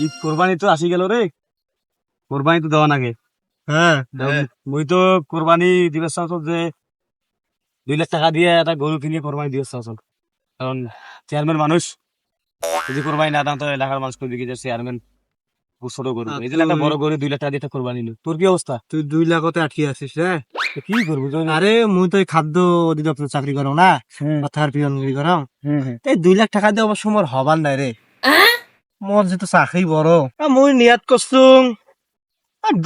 ঈদ কোরবানি তো আসি গেল রে। কোরবানি তো দেওয়া নাগে। হ্যাঁ। মুই তো কোরবানি যে দুই লাখ টাকা দিয়ে একটা গরু কিনে কোরবানি দিবস চাওছ কারণ চেয়ারম্যান মানুষ যদি কোরবানি না দাম তো এলাকার মানুষ করবি কি চেয়ারম্যান ছোট গরু এই যে একটা বড় গরু দুই লাখ টাকা দিয়ে কোরবানি নিল তোর কি অবস্থা তুই দুই লাখতে আটকে আছিস রে কি করব আরে মুই তো খাদ্য অধিদপ্তর চাকরি করো না। অর্থাৎ পিয়নগিরি করো হ্যাঁ হ্যাঁ এই দুই লাখ টাকা দিয়ে অবশ্য মোর হবার নাই রে মোর যেহেতু চাকরি বড়। মুই নিয়াত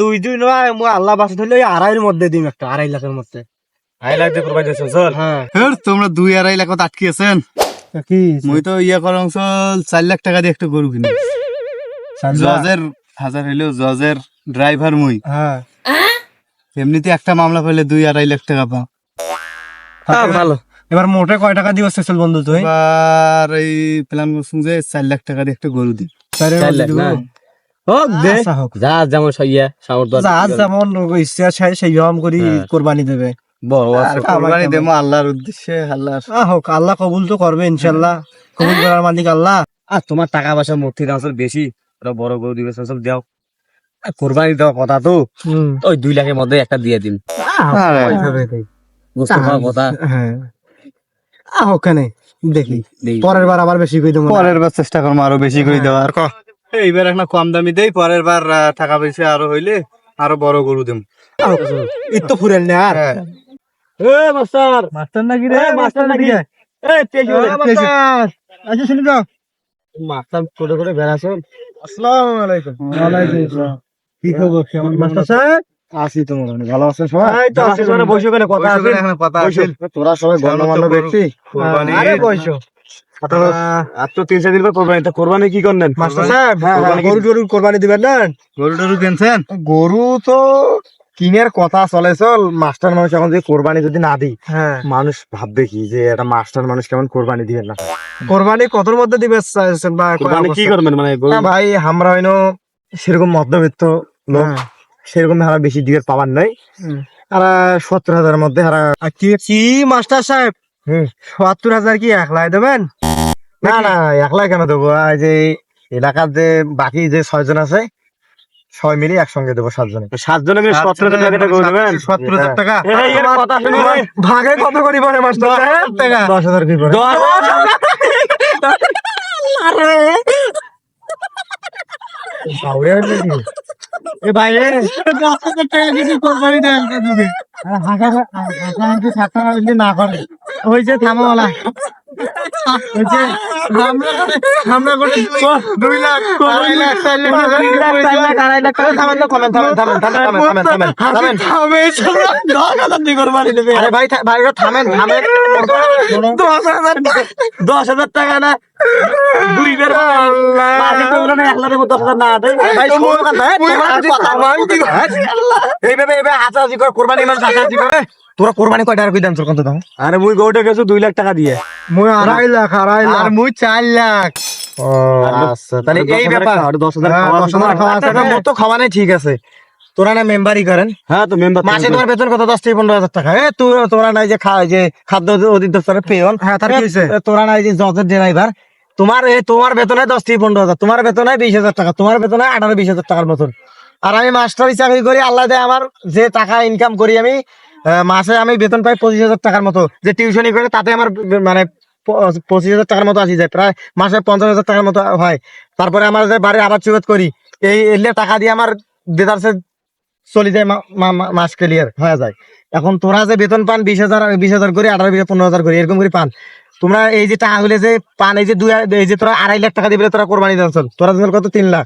দুই দুই নয় মুই আল্লাহ বাঁচি ধরলে আড়াইয়ের মধ্যে দিম একটা আড়াই লাখের মধ্যে। আই লাখ দিয়ে কোরবানি দিবস চল। হ্যাঁ তোমরা দুই আড়াই লাখত আটকিয়েছেন কি মুই তো ইয়া করং চল চার লাখ টাকা দিয়ে একটা গরু কিনি জজের হাজার হইলেও জজের ড্রাইভার মুই। হ্যাঁ এমনিতে একটা মামলা পেলে দুই আড়াই লাখ টাকা পাও। হ্যাঁ, ভালো। এবার মোটে কয় টাকা দিবস চল বন্ধু তুই? এবার এই প্ল্যান করছুম যে চার লাখ টাকা দিয়ে একটা গরু দিব? হোক দে। আচ্ছা, যা যেমন সাইয়া সামর্থ্য। যার যেমন ইচ্ছা চাই সেই রকম করি হ্যাঁ। কোরবানি দেবে। আর কোরবানি দেবো আল্লাহর উদ্দেশ্যে আল্লাহর। হোক আল্লাহ কবুল তো করবে ইনশাল্লাহ কবুল করার মালিক আল্লাহ। আর তোমার টাকা পয়সা মূর্তি দাম আসলে বেশি। ওরা বড় গরু দিবে সব দেও। আর কোরবানি দেওয়ার কথা তো। ওই দুই লাখের মধ্যে একটা দিয়ে দিন। আরে, কথা। হ্যাঁ। আহ ওখানে দেখি। পরের বার আবার বেশি করে দেবো পরের বার চেষ্টা করব আরও বেশি করে দেওয়ার ক? এইবার একটা কম দামি দেই পরের বার টাকা পয়সা আরও হইলে আরও বড় গরু দেব। আহ, তো ফুরেন না আর। হ্যাঁ। এ মাস্টার। মাস্টার নাকি রে? মাস্টার নাকি? এ পেশি বলে, পেশি। আচ্ছা শুনি যাও। মাস্টার ছোট করে বেড়াছো আসসালামু আলাইকুম। কি খবর? কেমন? মাস্টার সাহেব আছি তোমার ভালো আছেন সবাই? এই তো আছি মানে বসে ওখানে কথা আছে। এখানে কথা আছে। তোরা সবাই গণ্যমান্য ব্যক্তি। কোরবানি আরে বসো। তো গরু দিবেন গরু টরু কিনছেন? গরু তো কিনের কথা চলে চল। মাস্টার মানুষ এখন যদি কোরবানি যদি না দিই হ্যাঁ। মানুষ ভাববে কি যে একটা মাস্টার মানুষ কেমন কোরবানি দিবেন না? কোরবানি কতর মধ্যে দিবে বা কোরবানি কি করবেন মানে ভাই আমরা হইনো সেরকম মধ্যবিত্ত লোক। হ্যাঁ। সেরকম হারা বেশি দিকে পাবার নাই। আর সত্তর হাজার মধ্যে হারা কি কি মাস্টার সাহেব? হুম। সত্তর হাজার কি একলাই দেবেন? না না একলা কেন দেবো? এই যে এলাকার যে বাকি যে ছয়জন আছে সবাই মিলে একসঙ্গে দেবো সাতজনে। সাতজনে মিলে সতেরো হাজার টাকা দেবেন? সত্তর হাজার টাকা। শুনে ভাই। ভাগে কত করি পরে মাস্টার টাকা। দশ হাজার কি কি? এ ভাই দশ হ্যাঁ, হাজার টাকা না করে। ওই যে থামাওয়ালা দুই লাখ আড়াই লাখ চার লাখ তিন লাখ চার লাখ আড়াই লাখ করে থামেন না থামেন থামেন থামেন থামেন থামেন থামেন থামেন দশ দশ হাজার টাকা না ঠিক আছে। তোরা না মেম্বারই করেন? হ্যাঁ তো মেম্বার মাসে তোমার বেতন কত? দশ থেকে পনেরো হাজার টাকা। এ তোরা নাই যে খা যে খাদ্য অধিদপ্তরের পেয়ন হ্যাঁ তার তোরা নাই যে জজের ড্রাইভার তোমার তোমার বেতন দশ থেকে পনেরো হাজার, তোমার বেতন বিশ হাজার টাকা, তোমার বেতন আঠারো বিশ হাজার টাকার মতন। আর আমি মাস্টারি চাকরি করি, আল্লাহ দেয় আমার যে টাকা ইনকাম করি আমি মাসে আমি বেতন পাই পঁচিশ হাজার টাকার মতো। যে টিউশনি করে তাতে আমার মানে পঁচিশ হাজার টাকার মতো আসি যায়, প্রায় মাসে পঞ্চাশ হাজার টাকার মতো হয়। তারপরে আমার যে বাড়ি আবার চুগত করি, এই, এলে টাকা দিয়ে আমার দেদারসে চলে যায় মাস ক্লিয়ার হয়ে যায়। এখন তোরা যে বেতন পান বিশ হাজার বিশ হাজার করে, আঠারো বিশ পনেরো হাজার করে, এরকম করে পান। তোমরা এই যে টাকা গুলো যে পান এই যে দুই এই যে তোরা আড়াই লাখ টাকা দিবে তোরা কোরবানি দান তোরা দান কত? তিন লাখ।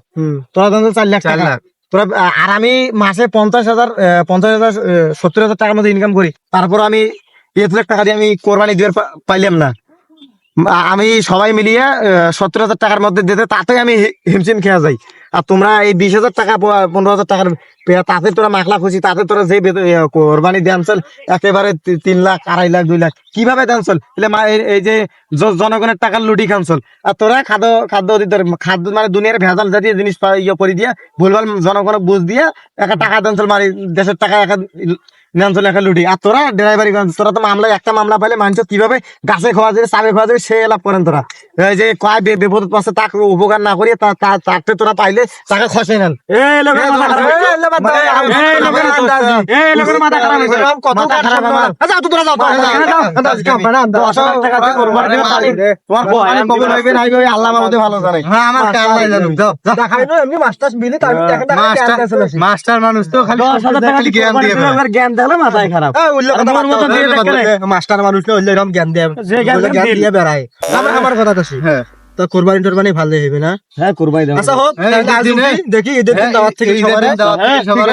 তোরা দান চার লাখ চার টাকা। লাখ। তোরা আর আমি মাসে পঞ্চাশ হাজার পঞ্চাশ হাজার সত্তর হাজার টাকার মতো ইনকাম করি। তারপর আমি এক লাখ টাকা দিয়ে আমি কোরবানি দিয়ে পাইলাম না। আমি সবাই মিলিয়ে সত্তর হাজার টাকার মধ্যে দিতে তাতে আমি হিমশিম খেয়া যাই। আর তোমরা এই বিশ হাজার টাকা পনেরো হাজার টাকার তাতে তোরা মাখলা খুশি, তাতে তোরা যে কোরবানি দেনসল একেবারে তিন লাখ, আড়াই লাখ, দুই লাখ, কীভাবে দেনসল এলে এই- যে জনগণের টাকার লুটি খানসল আর তোরা খাদ্য খাদ্য অধিদপ্তর, খাদ্য মানে দুনিয়ার ভেজাল জাতীয় জিনিস ইয়ে করে দিয়ে, ভুলভাল জনগণ বুঝ দিয়ে একটা টাকা দেনসল মারি, দেশের টাকা একা নিয়ন্ত্রণ লেখা লুটি আর তোরা ড্রাইভারি তোরা তো মামলা একটা মামলা পাইলে মানুষ কীভাবে গাছে খাওয়া যাবে চাবে খাওয়া যাবে সে লাভ করেন তোরা। এই যে কয় বিপদ পাশে তাকে উপকার না করিয়ে তাকে তোরা পাইলে তাকে খসে নেন। মাস্টার মানুষ তো খালি জ্ঞান দিয়ে জ্ঞান মাথায় খারাপ। আর মতো দিয়ে মাস্টার মানুষ না। হইলে এরকম জ্ঞান দেয় জ্ঞান দিয়ে বেড়ায়। আমার কথা তো। হ্যাঁ। তো কোরবানি টোরবানি ভালো হইবে না? হ্যাঁ কোরবানি দাও আচ্ছা হোক তাহলে অবধি দেখি ঈদের দিন দাওয়াত থেকে সবারে। দাওয়াত থেকে হ্যাঁ, সবারে।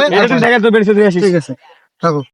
আসিস। ঠিক আছে থাকো